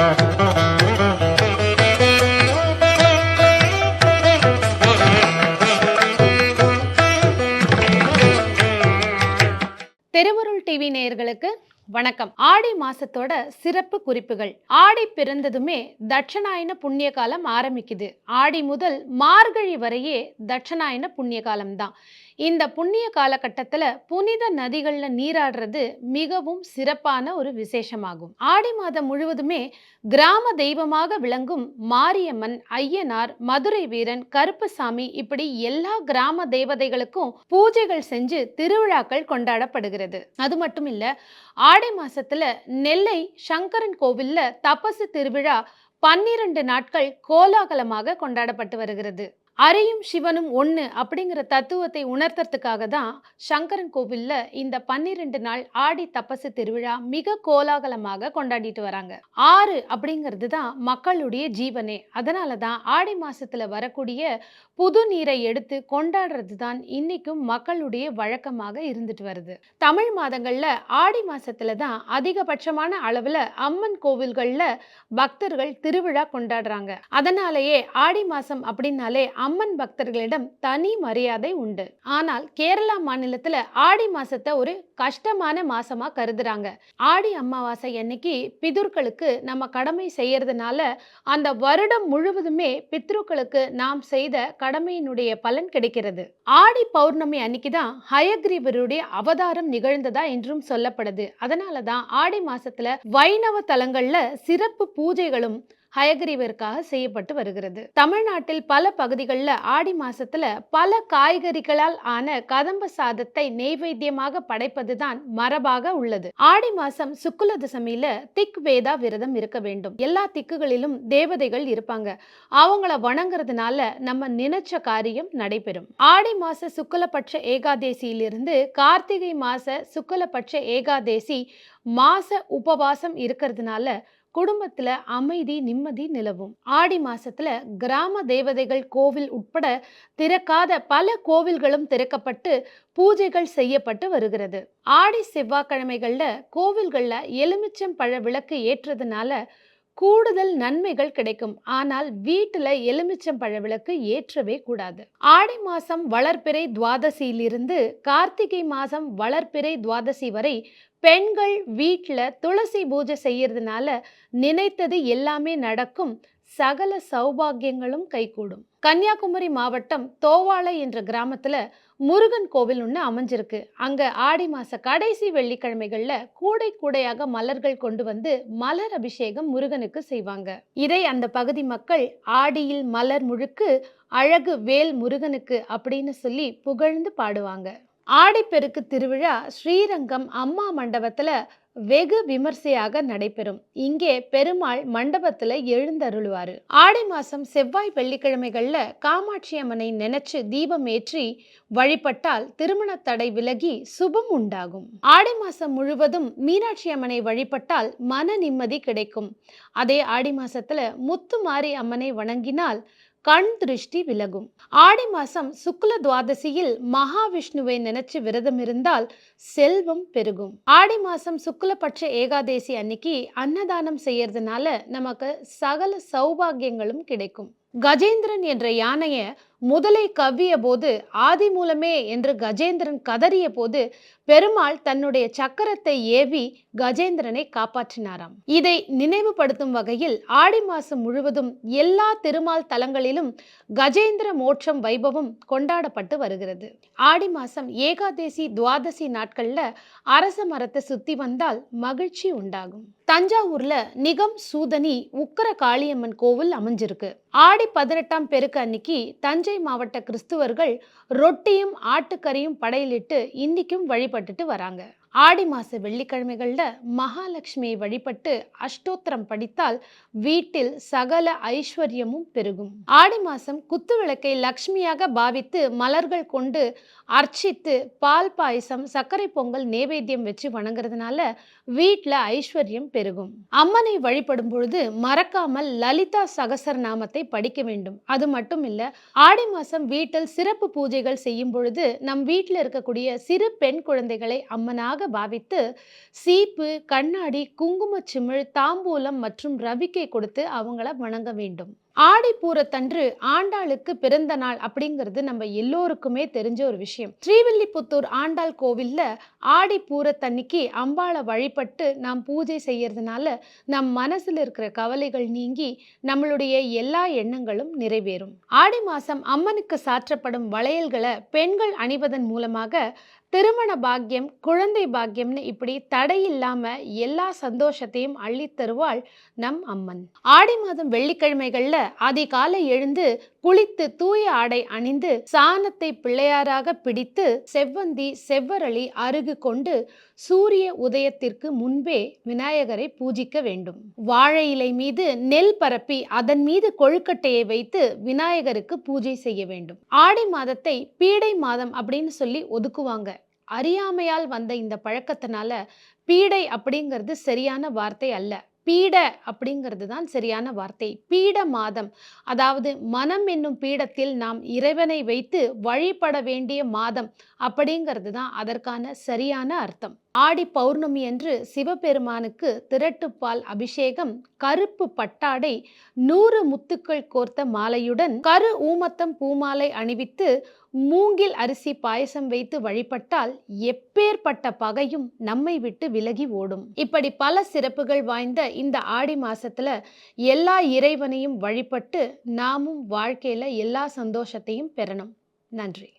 திருவருள் டிவி நேயர்களுக்கு வணக்கம். ஆடி மாசத்தோட சிறப்பு குறிப்புகள். ஆடி பிறந்ததுமே தட்சணாயன புண்ணிய காலம் ஆரம்பிக்குது. ஆடி முதல் மார்கழி வரையே தட்சணாயன புண்ணிய காலம் தான். இந்த புண்ணிய காலகட்டத்தில் புனித நதிகளில் நீராடுறது மிகவும் சிறப்பான ஒரு விசேஷமாகும். ஆடி மாதம் முழுவதுமே கிராம தெய்வமாக விளங்கும் மாரியம்மன் ஐயனார் மதுரை வீரன் கருப்பசாமி இப்படி எல்லா கிராம தேவதைகளுக்கும் பூஜைகள் செஞ்சு திருவிழாக்கள் கொண்டாடப்படுகிறது. அது மட்டும் இல்லை ஆடி மாசத்துல நெல்லை சங்கரன் கோவில்ல தபசு திருவிழா பன்னிரண்டு நாட்கள் கோலாகலமாக கொண்டாடப்பட்டு வருகிறது. அரியும் சிவனும் ஒன்று அப்படிங்கிற தத்துவத்தை உணர்த்துறதுக்காக தான் சங்கரன் கோவிலில் இந்த பன்னிரெண்டு நாள் ஆடி தபசு திருவிழா மிக கோலாகலமாக கொண்டாடிட்டு வராங்க. ஆறு அப்படிங்கிறது தான் மக்களுடைய ஜீவனே. அதனால தான் ஆடி மாசத்துல வரக்கூடிய புது நீரை எடுத்து கொண்டாடுறது தான் இன்னைக்கும் மக்களுடைய வழக்கமாக இருந்துட்டு வருது. தமிழ் மாதங்களில் ஆடி மாசத்துல தான் அதிகபட்சமான அளவில் அம்மன் கோவில்களில் பக்தர்கள் திருவிழா கொண்டாடுறாங்க. அதனாலேயே ஆடி மாசம் அப்படின்னாலே அம்மன் பக்தர்களிடம் தனி மரியாதை உண்டு. ஆனால் கேரளா மாநிலத்துல ஆடி மாசத்தை ஒரு கஷ்டமான மாசமா கருதுறாங்க. ஆடி அமாவாசை அன்னைக்கு பிதுர்களுக்கு நம்ம கடமை செய்யறதுனால அந்த வருடம் முழுவதுமே பித்ருக்களுக்கு நாம் செய்த கடமையினுடைய பலன் கிடைக்கிறது. ஆடி பௌர்ணமி அன்னைக்கு தான் ஹயக்ரீவருடைய அவதாரம் நிகழ்ந்ததா என்றும் சொல்லப்படுது. அதனாலதான் ஆடி மாசத்துல வைணவ தலங்கள்ல சிறப்பு பூஜைகளும் ஹயகிரிவிற்காக செய்யப்பட்டு வருகிறது. தமிழ்நாட்டில் பல பகுதிகளில் ஆடி மாசத்துல பல காய்கறிகளால் ஆன கதம்ப சாதத்தை நெய்வேத்தியமாக படைப்பதுதான் மரபாக உள்ளது. ஆடி மாசம் சுக்குல தசமியில திக் வேதா விரதம் இருக்க வேண்டும். எல்லா திக்குகளிலும் தேவதைகள் இருப்பாங்க. அவங்கள வணங்குறதுனால நம்ம நினைச்ச காரியம் நடைபெறும். ஆடி மாச சுக்குலபட்ச ஏகாதேசியிலிருந்து கார்த்திகை மாச சுக்குலபட்ச ஏகாதேசி மாச உபவாசம் இருக்கிறதுனால குடும்பத்தில் அமைதி நிம்மதி நிலவும். ஆடி மாசத்துல கிராம தேவதைகள் கோவில் உட்பட திறக்காத பல கோவில்களும் திறக்கப்பட்டு பூஜைகள் செய்யப்பட்டு வருகிறது. ஆடி செவ்வாய்க்கிழமைகள்ல கோவில்கள்ல எலுமிச்சம் பழ விளக்கு ஏற்றதுனால கூடுதல் நன்மைகள் கிடைக்கும். ஆனால் வீட்டில் எலுமிச்சம் பழ விளக்கு ஏற்றவே கூடாது. ஆடி மாதம் வளர்ப்பிறை துவாதசியிலிருந்து கார்த்திகை மாதம் வளர்ப்பிறை துவாதசி வரை பெண்கள் வீட்டில் துளசி பூஜை செய்யறதுனால நினைத்தது எல்லாமே நடக்கும். சகல சௌபாகியங்களும் கைகூடும். கன்னியாகுமரி மாவட்டம் தோவாளை என்ற கிராமத்துல முருகன் கோவில் ஒன்று அமைஞ்சிருக்கு. அங்க ஆடி மாச கடைசி வெள்ளிக்கிழமைகள்ல கூடை கூடையாக மலர்கள் கொண்டு வந்து மலர் அபிஷேகம் முருகனுக்கு செய்வாங்க. இதை அந்த பகுதி மக்கள் ஆடியில் மலர் முழுக்கு அழகு வேல் முருகனுக்கு அப்படின்னு சொல்லி புகழ்ந்து பாடுவாங்க. ஆடிப்பெருக்கு திருவிழா ஸ்ரீரங்கம் அம்மா மண்டபத்தில் வெகு விமர்சையாக நடைபெறும். இங்கே பெருமாள் மண்டபத்தில் எழுந்தருளுவார். ஆடி மாதம் செவ்வாய் வெள்ளிக்கிழமைகளில் காமாட்சி அம்மனை நினைச்சு தீபம் ஏற்றி வழிபட்டால் திருமண தடை விலகி சுபம் உண்டாகும். ஆடி மாதம் முழுவதும் மீனாட்சி அம்மனை வழிபட்டால் மன நிம்மதி கிடைக்கும். அதே ஆடி மாசத்துல முத்துமாரி அம்மனை வணங்கினால் கண் திருஷ்டி விலகும். ஆடி மாசம் சுக்ல துவாதசியில் மகாவிஷ்ணுவை நினைச்சு விரதம் இருந்தால் செல்வம் பெருகும். ஆடி மாசம் சுக்லபட்ச ஏகாதேசி அன்னைக்கு அன்னதானம் செய்யறதுனால நமக்கு சகல சௌபாகியங்களும் கிடைக்கும். கஜேந்திரன் என்ற யானையை முதலை கவ்விய போது ஆதி மூலமே என்று கஜேந்திரன் கதறிய போது பெருமாள் தன்னுடைய சக்கரத்தை ஏவி கஜேந்திரனை காப்பாற்றினாராம். இதை நினைவுபடுத்தும் வகையில் ஆடி மாசம் முழுவதும் எல்லா திருமால் தலங்களிலும் கஜேந்திர மோட்சம் வைபவம் கொண்டாடப்பட்டு வருகிறது. ஆடி மாசம் ஏகாதேசி துவாதசி நாட்கள்ல அரச மரத்தை சுத்தி வந்தால் மகிழ்ச்சி உண்டாகும். தஞ்சாவூர்ல நிகம் சூதனி உக்கர காளியம்மன் கோவில் அமைஞ்சிருக்கு. ஆடி பதினெட்டாம் பெருக்கு அன்னைக்கு தஞ்சை மாவட்ட கிறிஸ்துவர்கள் ரொட்டியும் ஆட்டுக்கறியும் படையிலிட்டு இன்னைக்கும் வழிபட்டுட்டு வராங்க. ஆடி மாத வெள்ளிக்கிழமைகளில் மகாலட்சுமியை வழிபட்டு அஷ்டோத்திரம் படித்தால் வீட்டில் சகல ஐஸ்வர்யமும் பெருகும். ஆடி மாதம் குத்து விளக்கை லக்ஷ்மியாக பாவித்து மலர்கள் கொண்டு அர்ச்சித்து பால் பாயசம் சர்க்கரை பொங்கல் நேவேத்தியம் வச்சு வணங்குறதுனால வீட்டில் ஐஸ்வர்யம் பெருகும். அம்மனை வழிபடும் பொழுது மறக்காமல் லலிதா சகசர நாமத்தை படிக்க வேண்டும். அது மட்டும் இல்லை ஆடி மாதம் வீட்டில் சிறப்பு பூஜைகள் செய்யும் பொழுது நம் வீட்டில் இருக்கக்கூடிய சிறு பெண் குழந்தைகளை அம்மனாக தெய்வமாக பாவித்து சீப்பு கண்ணாடி குங்குமச் சிமிழ் தாம்பூலம் மற்றும் ரவிக்கை கொடுத்து அவங்கள வணங்க வேண்டும். ஆடிப்பூரத்தன்று ஆண்டாளுக்கு பிறந்த நாள் அப்படிங்கிறது நம்ம எல்லோருக்குமே தெரிஞ்ச ஒரு விஷயம். ஸ்ரீவில்லிபுத்தூர் ஆண்டாள் கோவில்ல ஆடிப்பூரத்தன்னைக்கு அம்பாளை வழிபட்டு நாம் பூஜை செய்யறதுனால நம் மனசில் இருக்கிற கவலைகள் நீங்கி நம்மளுடைய எல்லா எண்ணங்களும் நிறைவேறும். ஆடி மாசம் அம்மனுக்கு சாற்றப்படும் வளையல்களை பெண்கள் அணிவதன் மூலமாக திருமண பாக்கியம் குழந்தை பாக்கியம்னு இப்படி தடையில்லாமல் எல்லா சந்தோஷத்தையும் அள்ளித்தருவாள் நம் அம்மன். ஆடி மாதம் வெள்ளிக்கிழமைகள்ல அதிகாலை எழுந்து குளித்து தூய ஆடை அணிந்து சாணத்தை பிள்ளையாராக பிடித்து செவ்வந்தி செவ்வரளி அருகு கொண்டு சூரிய உதயத்திற்கு முன்பே விநாயகரை பூஜிக்க வேண்டும். வாழை இலை மீது நெல் பரப்பி அதன் மீது கொழுக்கட்டையை வைத்து விநாயகருக்கு பூஜை செய்ய வேண்டும். ஆடி மாதத்தை பீடை மாதம் அப்படின்னு சொல்லி ஒதுக்குவாங்க. அறியாமையால் வந்த இந்த பழக்கத்தினால பீடை அப்படிங்கிறது சரியான வார்த்தை அல்ல. பீட அப்படிங்கிறது தான் சரியான வார்த்தை. பீட மாதம். அதாவது மனம் என்னும் பீடத்தில் நாம் இறைவனை வைத்து வழிபட வேண்டிய மாதம் அப்படிங்கிறது தான் அதற்கான சரியான அர்த்தம். ஆடி பௌர்ணமி அன்று சிவபெருமானுக்கு திரட்டுப்பால் அபிஷேகம் கருப்பு பட்டாடை நூறு முத்துக்கள் கோர்த்த மாலையுடன் கரு ஊமத்தம் பூமாலை அணிவித்து மூங்கில் அரிசி பாயசம் வைத்து வழிபட்டால் எப்பேற்பட்ட பகையும் நம்மை விட்டு விலகி ஓடும். இப்படி பல சிறப்புகள் வாய்ந்த இந்த ஆடி மாசத்துல எல்லா இறைவனையும் வழிபட்டு நாமும் வாழ்க்கையில எல்லா சந்தோஷத்தையும் பெறணும். நன்றி.